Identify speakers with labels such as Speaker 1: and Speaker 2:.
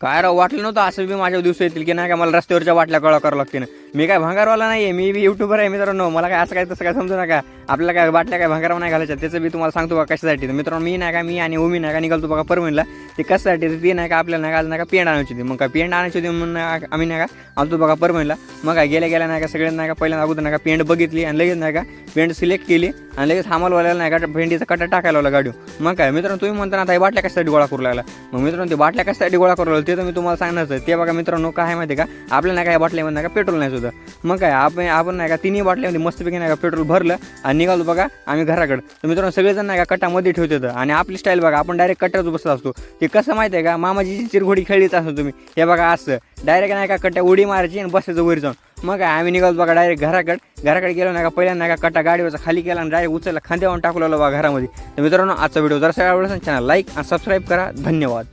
Speaker 1: काय राव वाटलं नव्हतं असं बी माझ्या दिवस येतील की नाही का मला रस्त्यावरच्या वाटल्या कळा करावं लागते ना मी काय भंगारवाला नाही आहे मी बी युट्यूबर आहे मित्रांनो. मला काय असं काय तसं काय समजू नका. आपल्याला काय बाटल्या काय भंगारावर नाही घालायच्या त्याचं बी तुम्हाला सांगतो बघा कशासाठी. तर मित्रांनो मी नाही का मी आणि उमी नाही का निघालतो बघा परमिनला ते कशासाठी ती नाही का आपल्याला नाही का नाही का पेंड आणायची होती. मग काय पेंड आणायची होती म्हणून नाही का आम्ही नाही का आलतो बघा परमिनला मग काय गेल्या गेल्या नाही का सगळ्यांना नाही का पहिल्यांदा अगोदर नाही का पेंड बघितली आणि लगेच नाही का पेंड सिलेक्ट केली. आणि लगेच हामालवाल्याला नाही का भेंडीचा कटा टाकायला लावला गाडी मग काय मित्रांनो तुम्ही म्हणता ना आता हे बाटल्या कशासाठी गोळा करू लागला? मग मित्रांनो ते बाटल्या कशासाठी गोळा करू लागला ते तर मी तुम्हाला सांगणार आहे. ते बघा मित्रांनो काय माहिती आहे का? आपल्याला नाही काय बाटल्यामध्ये नाही का पेट्रोल नाही सुद्धा. मग काय आपण आपण नाही का तिन्ही बाटल्यामध्ये मस्तपैकी नाही का पेट्रोल भरलं आणि निघालो बघा आम्ही घराकडे. तर मित्रांनो सगळेजण नाही का कट्टामध्ये ठेवतात आणि आपली स्टाईल बघा आपण डायरेक्ट कट्ट्यावर बसत असतो. ते कसं माहिती आहे का मामाची चिरघोडी खेळलीच असतो तुम्ही. हे बघा असं. डायरेक्ट नाही का कट्ट्या उडी मारायची आणि बसायचं वर जाऊन. मग काय आम्ही निघालो बघा डायरेक्ट घराकडे. घराकडे गेलो नाही का पहिल्यांदा नाही का कट्टा गाडीवरचा खाली केला आणि डायरेक्ट उचलला खांद्यावर टाकू लागलो बघा घरामध्ये. तर मित्रांनो आजचा व्हिडिओ जर सगळ्या आवडला चॅनल लाईक आणि सबस्क्राईब करा. धन्यवाद.